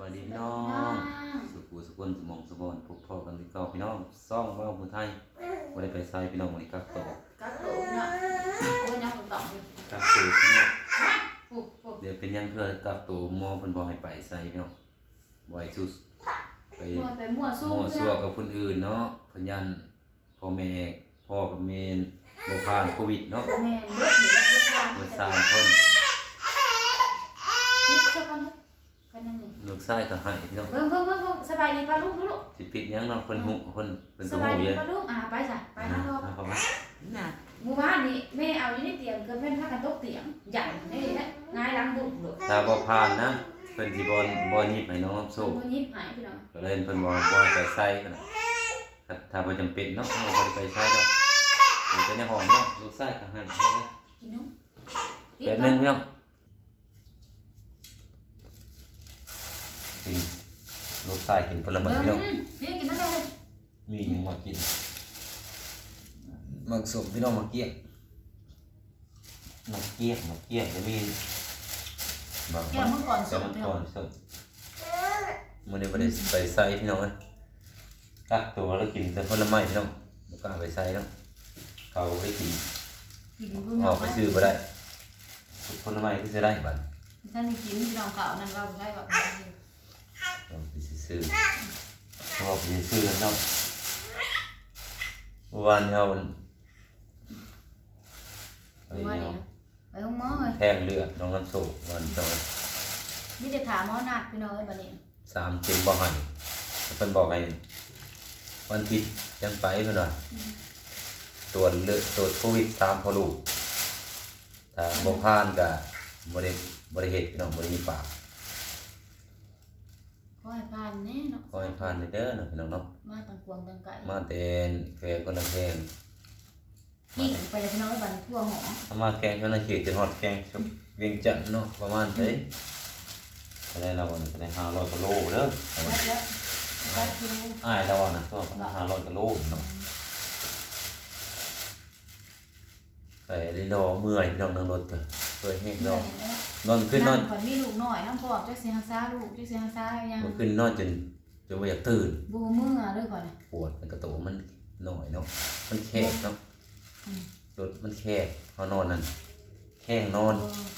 บายดีพี่น้อง สุขุสุขนสมองสมบูรณ์พบพ่อกันที่เก่าพี่น้องซ่องเว่าผู้ไทยบ่ได้ไปไสพี่น้องวันนี้กักตัว các tổ nó ôi nó cũng tổng กักตัวพี่น้องเดี๋ยวเป็นยังเพื่อกักตัวมอเพิ่นบ่ให้ไปไสพี่น้องบ่ให้สุดไป mua cái mùa มั่วซั่วกับคนอื่นเนาะเพิ่นยันพ่อแม่พ่อกับแม่บ่ผ่านโควิดเนาะ mẹ bước thì nó bước ra เมื่อสามคน con ăn này ลูกชายก็ให้พี่น้อง vâng vâng vâng vâng sao bài đi qua lúc lúc สิปิดหยังเนาะเพิ่นฮู้เพิ่นเพิ่นก็ sao ฮู้ bài อยู่ đi qua lúc à bài giả bài hát thôi เอาเข้ามา nè mua bán đi mẹ áo đi tiền cơ bên phát cái tốt tiền dạy thế đấy ngay lắm bụng được ถ้าบ่ผ่านนะเพิ่นสิบ่บ่หยิบให้น้องรับโชค không có nhíp hại cái đó ก็เลยเพิ่นบอกว่าไปใส่กันน่ะถ้าถ้าบ่จำเป็นเนาะเราบ่ได้ไปใส่ดอกอยู่แต่ในห้องเนาะลูกชายก็ให้ chị đúng แป๊บนึงพี่น้อง กินลูกชายกินผลไม้พี่น้อง vâng đi cái nó đây มีหยังมากินมักสมพี่น้องมาเกี้ยงมาเกี้ยงมาเกี้ยงจะมีบาง kèm mất còn สอง sống ก่อน theo สมมื้อนี้บ่ได้ไปใส่พี่น้องเอ้ยกักตัวแล้วกินแต่ผลไม้พี่น้องบ่กล้าไปใส่เนาะเขาได้กิน thì cũng vui ออก nhỏ ไป quá ซื้อบ่ได้ผลไม้ก็จะได้บัดท่านนี่กินที่เราเก่านั่นเราได้แบบ ออกไปซื้อออกไปซื้อแล้วเนาะเมื่อวานเฮามันไปมาเนาะเนี่ยไปห้องหมอเลยแทงเลือดน้องน้ำโซวันตอนนี่จะถามหมอนัดพี่น้องไอ้บัดนี้สามเจ็ดบ่ให้เพิ่นบอกให้วันอาทิตย์ยังไปเพิ่นว่าตรวจเลือดตรวจโควิดตามพอลูกถ้าบ่ผ่านก็บ่ได้บ่ได้เฮ็ดพี่น้องบ่ได้มีปาก ขอให้ผ่านแน่เนาะขอให้ผ่านเด้อเนาะพี่น้องเนาะมาต่างกวงต่างไก่มาแต่แฟนคนละแพงนี่ไปเลยพี่น้องไอ้บัดนี้ทั่วหอถ้ามาแกงคนละเขตจะฮอดแกงชุบเวียงจันทน์เนาะประมาณเด้ก็ได้เราวันนี้ก็ได้500กิโลเด้อเอาไว้แล้วแล้วก็คืออ้ายเราอะนะก็500กิโลเนาะไปได้รอเมื่อยพี่น้องนั่งรถก็เปิดแห้งรอ นอนขึ้นนอนขอนมีลูกหน่อยน้ำพอกจักสิฮักษาลูกจักสิฮักษายังมันขึ้นนอนจนจนบ่อยากตื่นบูมือเลยก่อนปวดมันกระโตมันหน่อยเนาะมันแคบเนาะอืมรถมันแคบเขานอนนั่นแข้งนอน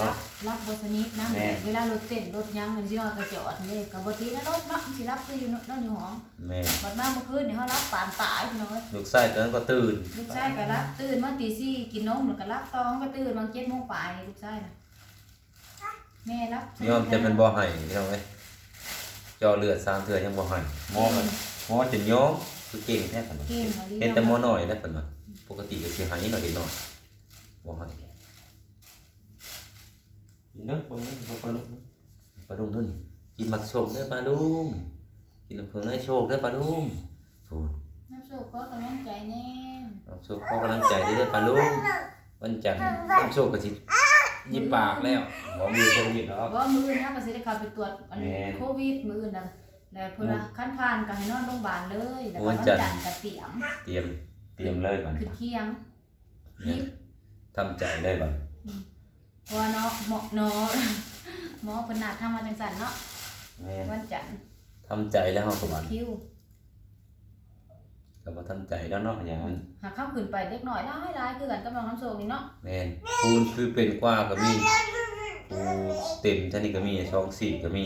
รับรับบสนิทนะแม่เวลารถเต้นรถยังมันสินอนกระจอดนี่กับบทีนะรถเนาะสิรับคืออยู่นอนอยู่ห้องแม่บัดมาเมื่อคืนนี่เขารับปานตายพี่น้องเอ้ยลูกชายตอนนั้นก็ตื่นลูกชายก็รับตื่นมาตีสี่กินนมแล้วก็รับตองก็ตื่นบางเจ็ดโมงปลายลูกชายนะ แม่รับยอมจะเป็นบ่ให้พี่น้องเอ้ยเจาะเลือดสามเทื่อยังบ่ให้หมอมันหมอจนยอมคือเก่งแท้ขนาดเก่งมาดีเห็นแต่หมอน้อยได้เพิ่นว่าปกติก็สิให้หน่อยเดียวหน่อยบ่ให้กินเด้อบ่ให้บ่ปลาดุกปลาดุกเด้อนี่กินมักโชคเด้อปลาดุกกินน้ำเพิ่งให้โชคเด้อปลาดุกโอ้น้ำโชคก็กำลังใจแน่น้ำโชคขอกำลังใจเด้อปลาดุกวันจันทร์น้ำโชคก็สิ ยิบปากแล้วบ่มีโควิดแล้วว่ามือนะก็สิได้เข้าไปตรวจอันแม่น โควิดมือนะแล้วเพิ่นว่าคันผ่านก็ให้นอนโรงพยาบาลเลยแล้วก็วัวันนจัจันนทร์ทร์ก็เตรียมเตรียมเตรียมเลยบัดขึ้นเคียงเนี่ยทำใจได้บัดเพราะว่าเนาะหมอเนาะหมอเพิ่นนัดทำมาจังซั่นเนาะแม่วันจันทร์ทำใจแล้วเฮาก็บัดคิว ก็บ่ทำใจแล้วเนาะอย่างนั้นหากเข้าขึ้นไปเล็กน้อยหลายหลายคือกันกับน้องน้ำโชคนี่เนาะแม่นคูณคือเป็นกว่าก็มีคูเต็มเท่านี้ก็มีช่องสี่ก็มี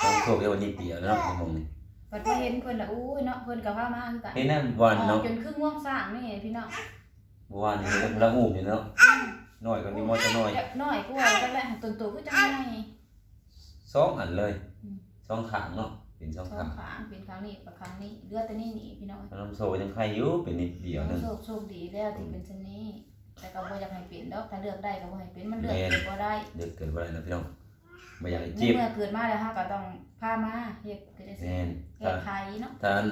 ช่องโชคเดียวนิดเดียวเนาะในหมองนี้บัดพอเห็นเพิ่นละอู้ยเนาะเพิ่นก็พามาคือกันเห็นนั่นวันเนาะจนครึ่งง่วงสร้างนี่พี่น้องเมื่อวานนี้เราละหูอยู่เนาะน้อยกว่านี้มอจะน้อยเด็กน้อยกว่ากันแหละต้นโตคือจังไงสองอันเลยอืมสองขางเนาะ เป็นสองสอขางงขางเป็นครั้งนี้ประครั้งนี้เลือดแต่นี่หนีพี่น้องน้ำโซยังใครอยู่เป็นนิดเดียวหนึงโชคโชคดีแล้วที่เป็นเช่นนี้ แต่ก็บ่อยากให้เป็นดอกถ้าเลือกได้ก็บ่ให้เป็นมันเลือกเป็นบ่ได้เด็กเกิดบ่ได้นะพี่น้องบ่อยากให้ในจีบเมื่อเกิดมาแล้วเฮาก็ต้องพามาเฮ็ดก็ได้สิแม่นแก้ไขเนาะถ้าอัน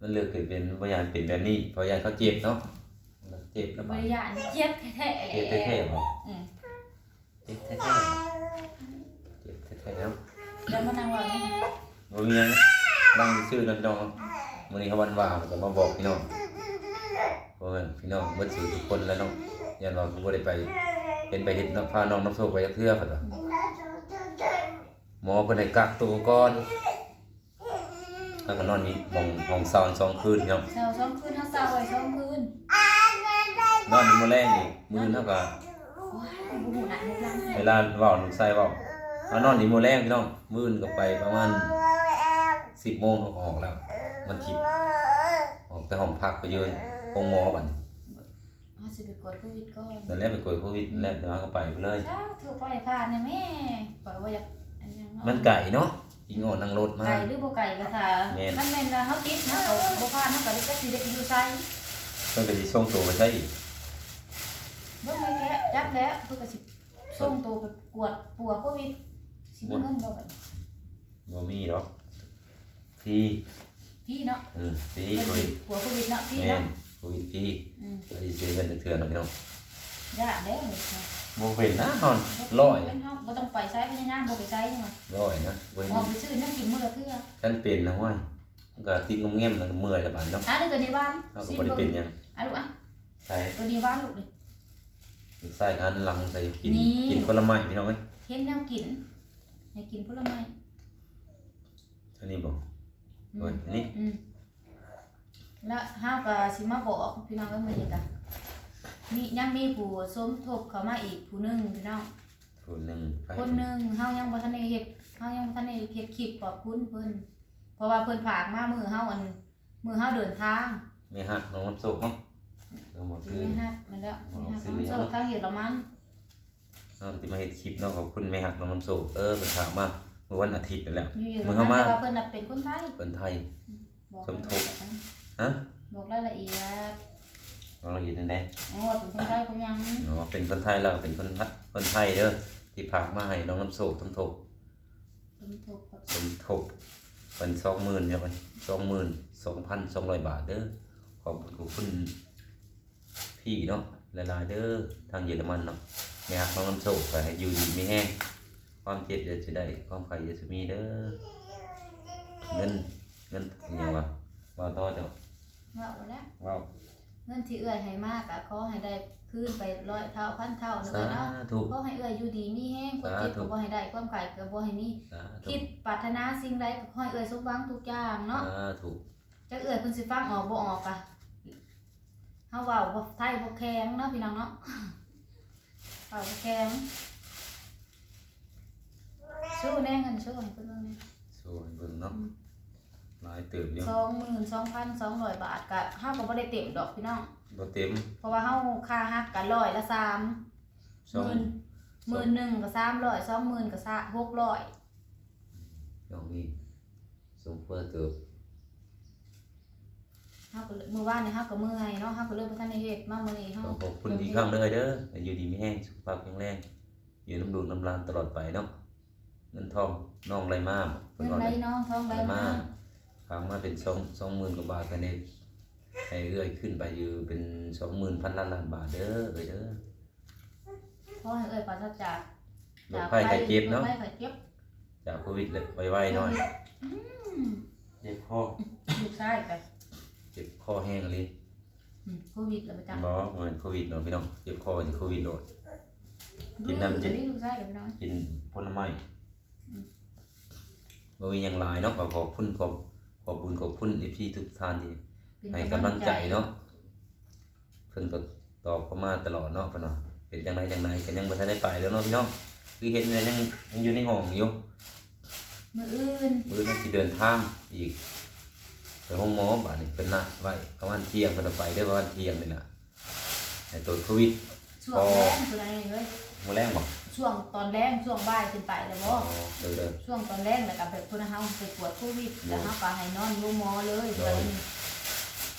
มันเลือกเกิดเป็นบ่อยากให้เป็นแบบนี้เพราะอยากเขาเจ็บเนาะเจ็บแล้วบบาดริยานเจ็บแท้เจ็บแท้ๆบ่อืม เจ็บแท้ๆเจ็บแท้ๆแล้ว แล้วมานั่งว่านี่บ่มีหยังนั่งซื่อๆนั่นพี่น้องมื้อนี้เขาวันว่างก็มาบอกพี่น้องเพราะว่าพี่น้องเบิดสื่อทุกคนแล้วเนาะยันว่ากูบ่ได้ไปเป็นไปเฮ็ดน้ำพาน้องน้ำโชคไปจักเทื่อพุ่นว่าหมอเพิ่นให้กักตัวก่อนแล้วก็นอนนี่ห้องห้องเซาสองคืนพี่น้องเช้าสองคืนทั้งเช้าไว้สองคืนนอนนี่มื้อแรกนี่มื้อเท่ากับโอ้ยบุหูหนักบุหลังเวลาเว้าลูกชายเว้า เอานอนนี่มื้อแรกพี่น้องมื้ออื่นก็ไปประมาณ10โมงเขาก็ออกแล้ว มันทิพย์ออกแต่ห้องพักไปยืนห้องหมอบัดนี้เอาสิไปกดโควิดก่อนนั่นแหละไปกดโควิดแล้วเดี๋ยวก็ไปเลยเช้าถูกปล่อยผ่านเนี่ยแม่ปล่อยว่าอยากอันยังเนาะมันไก่เนาะอีงอนั่งรถมาไก่หรือบ่ไก่ก็ถ้าแม่นมันแม่นว่าเฮาติดนะเขาบ่ผ่านเฮาก็ได้ก็สิได้อยู่ไสเพิ่นก็สิส่งตัวไปใช้อีกเบิ่งไม่แค่จับแล้วเพิ่นก็สิส่งตัวไปกวดปัวโควิด สิมีเงินบ่บัดนี้บ่มีหรอกที่พี่เนาะอืมที่เพิ่นโคสิวิดปัวโควิดเนาะพี่แม่เนาะนโควิดที่อืมไปซื้อเงินเถื่อนๆพี่น้องยากแล้วนี่นะบ่เป็นนะนอนร้อยเฮาบ่ต้องไปไสพยายามบ่ไปไสนี่ว่าร้อยนะเว้ยออกไปซื้อน้ำกินมื้อละเทื่อฉันเป็นนะเว้ยมันก็ติดงมเงียมแล้วก็เมื่อยแล้วบาดเนาะอะนี่ตัวนี้บ้านเราก็บ่ได้เป็นหยังอะลูกอะใช่ตัวนี้บ้านลูกนี่ใส่อันลังใส่กินนี่ กินผลไม้พี่น้องเอ้ยเห็นแนวกิน ให้กินผลไม้อันนี้บ่อืเว้ยมอันนี้อืมแล้วเฮาก็สิมาบอกพี่น้องเอ้ยมื้อนี้ก็มียังมีผู้สมทบเข้ามาอีกผู้หนึงพี่น้องผู้หนึงไปคนหนึงเฮายังบ่ทันได้เฮ็ดเฮายังบ่ทันได้เฮ็ดคลิปขอบคุณเพิ่นเพราะว่าเพิ่นฝากมามื้อเฮาอันมื้อเฮาเดินทางไม่ฮักน้องน้ำซุปเนาะเอาหมดคืไม่นฮักมันแล้วอ๋อไม่ฮักซื้อมันเยโซอะทางเยอรมัน เราจะมาเฮ็ดคลิปเนาะขอบคุณแม่ฮักน้องน้ำซุปเออเป็นถามมาเมื่อวันอาทิตย์นั่นแหละอยู่เยอรมึงมัเข้านมาแต่ว่าเพิ่นน่ะเป็นคนไทยคนไทย บอกสมทบรายละเอียดฮะบอกรายละเอียดเราอยู่นั่นแหละอ๋อเป็นคนไทยคนยังอ๋อเป็นคนไทยเราเป็นคนพัดคนไทยเด้อที่พากมาให้น้องน้ำโศกสมทบสมทบกับสมทบเป็นสองหมื่นเนี่ยมันสองหมื่นสองพันสองร้อยบาทเด้อขอบคุณขอบคุณพี่เนาะหลายๆเด้อทางเยอรมันเนาะ แม่ฮักน้องน้ำโศกไปให้อยู่ดีไม่แห้งความเจ็บจะได้ความไข่จะมีเด้อเงินเงินอหย่างวะว่าต่อเจ้าว่าเอาแล้วว้าวเงินที่เอื้อยให้มากอะขอให้ได้คืนไปร้อยเท่าพันเท่านะสาเนาะธุขอให้เอื้อยอยู่ดีมีแห้งความเจ็บสาธุก็บ่ให้ได้ความไข่ก็บ่ให้มีสาธุคิดปรารถนาสิ่งใดก็ขอให้เอื้อยสมหวังทุกอย่างเนาะสาธุจักเอื้อยเพิ่นสิฟังออกบ่ออกอะเฮาเว้าบ่ไทยบ่แข็งเนาะพี่น้องเนาะ เว้าบ่แข็งสู้แน่เงินสู้ให้เพิ่นเบิ่งแน่สวยเบิ่งเนาะหลายเติบอยู่สองหมื่นสองพันสองร้อยบาทกะห้าก็บ่ได้เต็มดอกพี่น้อง บ่เต็มเพราะว่าเฮาค่าฮักกะร้อยละสามสองหมื่นหมื่นหนึ่งก็สามร้อยสองหมื่นก็สะหกร้อย สองนี่สมเพื่อเติบ เฮาก็เลยมื้อวานนี่เฮาก็เมื่อยเนาะเฮาก็เลยบ่ทันได้เฮ็ดมามื้อนี้เฮาขอขอบคุณอีกครั้งเลยเด้อให้อยู่ดีมีแห้งสุขภาพแข็งแรงอยู่น้ำดูดน้ำลานตลอดไปเนาะเงินทองน้องไรมาเพิ่นเงินว่าไหลได้น้องทองไหลมาฝากมาเป็นสองสองหมื่นกว่าบาทภายในให้เอื้อยขึ้นไปอยู่เป็นสองหมื่นพันล้านล้านบาทเด้อเอ้ยเด้อ ขอให้เอ้ยปราศจากโรคภัยไข้เจ็บเนาะ โรคภัยไข้เจ็บจากโควิดเลยไวๆหน่อยอืมเจ็บคอลูกชายไป เจ็บคอแห้งเลยอืมโควิดแล้วไปจังบ่เหมือนโควิดเนาะพี่น้องเจ็บคอจากโควิดโดด กินน้ำเจ็บลูกชายกับพี่น้องกินผลไม้บ่มีหยังหลายเนาะก็ขอบคุณขอบขอบคุณขอบคุณพี่ทุกท่านที่เป็นให้กำลังใจเนาะเพิ่นก็ตอบเข้ามาตลอดเนาะเพิ่นว่าเป็นจังไดจังไดก็ยังบ่ทันได้ไปแล้วเนาะพี่น้องคือเห็นแล้วยังยังอยู่ในห้องอยู่ มื้ออื่น มื้อนี้สิเดินทางอีกไป ห้องหมอบัดนี้เพิ่นนัดไว้ประมาณเที่ยงเพิ่นเอาไปได้อประมาณเที่ยงนี่ล่ะให้ตรวจโควิด ช่วงแรงคืออะไรเว้ยมื้อแรงบ่ช่วงตอนแรงช่วงบ่ายขึ้นไปแล้วบ่อ๋อเด้อเด้อ ช่วงตอนแรกแล้วก็แบบพุ่นเฮาไปตรวจโควิดโอ้แล้วเฮาก็ให้นอนอยู่หมอเลยโอ้เดี๋ยวนี้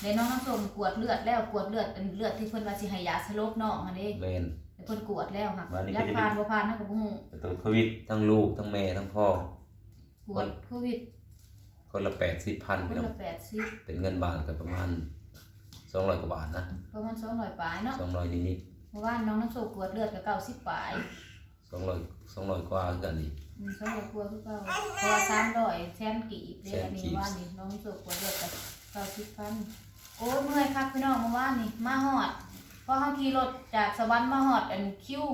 ในน้องทั้งส่งกวดเลือดแล้วกวดเลือดเป็นเลือดที่เพิ่นว่าสิให้ยาสลบน้องอันนี้แม่นแต่เพิ่นกวดแล้วค่ะวันนี้ยัก็กจะผ่านบ่ผ่านเฮาก็บ่ฮู้ไปตรวจโควิดทั้งลูกทั้งแม่ทั้งพ่อกวดโควิด คนละ80,000คนพี่น้องละ80เป็นเงินบาทก็ประมาณ200กว่าบาทนะประมาณ200ปลายเนาะ200นิดเมื่อวานน้องน้ำโซกวดเลือดก็90ปลายๆ200 200กว่าคือกันอีกอืม200กว่าคือเก่าเพราะว่า300แสนกีบเด้อันนี้แสนกีบเมื่อวานนี้น้องน้ำโซกวดเลือดก็90พันโอ้ยเมื่อยคักพี่น้องเมื่อวานนี่มาฮอดพอเฮาขี่รถจากสวรรค์มาฮอดอันคิว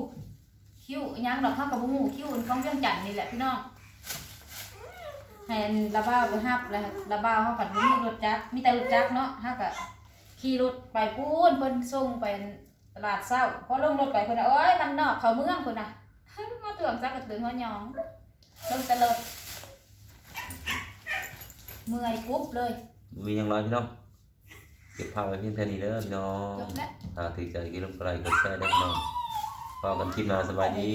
คิวอิหยังดอกข้าวกับบุ้งคิวของเวียงจันทน์นี่แหละพี่น้อง ให้อันระบ้าวไปฮับแล้วระบ้าวเฮากันบ่มีรถจักรมีแต่รถจักรเนาะเฮาก็ขี่รถไปพูนเพิ่นส่งไปตลาดเช้าพอลงรถไปเพิ่นน่ะโอ้ยมันนอกเข้าเมืองเพิ่นน่ะมาเตืองจักกระตือหัวหยองลงแต่รถเมื่อยปุ๊บเลยมีอย่างไรพี่น้องเก็บภาพไว้เพียงแค่นี้เด้อพี่น้องจบแล้วหากถือใจกินลงไปกดแชร์ได้พี่น้องพอกันคลิปหน้าสบายดี